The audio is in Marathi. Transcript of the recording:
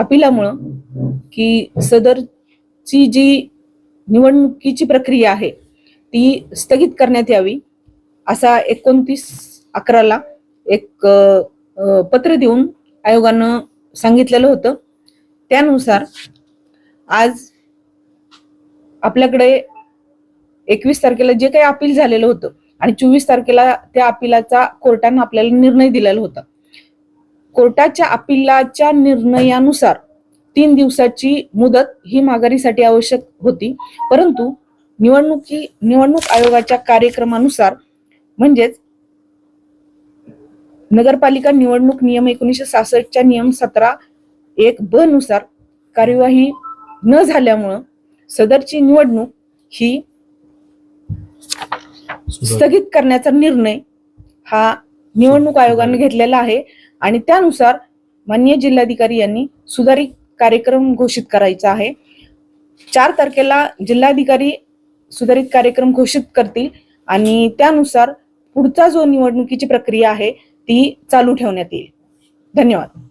अपिलामुळं की सदरची जी निवडणुकीची प्रक्रिया आहे ती स्थगित करण्यात यावी असा एकोणतीस अकराला एक पत्र देऊन आयोगानं सांगितलेलं होतं. त्यानुसार आज आपल्याकडे एकवीस तारखेला जे काही अपील झालेलं होतं आणि चोवीस तारखेला त्या अपिलाचा कोर्टानं आपल्याला निर्णय दिलेला होता. कोर्टाच्या अपिलाच्या निर्णयानुसार तीन दिवसाची मुदत ही माघारीसाठी आवश्यक होती. परंतु निवडणुकी निवडणूक आयोगाच्या कार्यक्रमानुसार म्हणजेच नगरपालिका निवडणूक नियम एकोणीसशे सहासष्टच्या नियम सतरा एक ब नुसार कार्यवाही न झाल्यामुळं सदरची निवडणूक ही स्थगित करण्याचा निर्णय हा निवडणूक आयोगाने घेतलेला आहे. आणि त्यानुसार माननीय जिल्हाधिकारी यांनी सुधारित कार्यक्रम घोषित करायचा आहे. चार तारखेला जिल्हाधिकारी सुधारित कार्यक्रम घोषित करतील आणि त्यानुसार पुढचा जो निवडणुकीची प्रक्रिया आहे ती चालू ठेवण्यात येईल. धन्यवाद.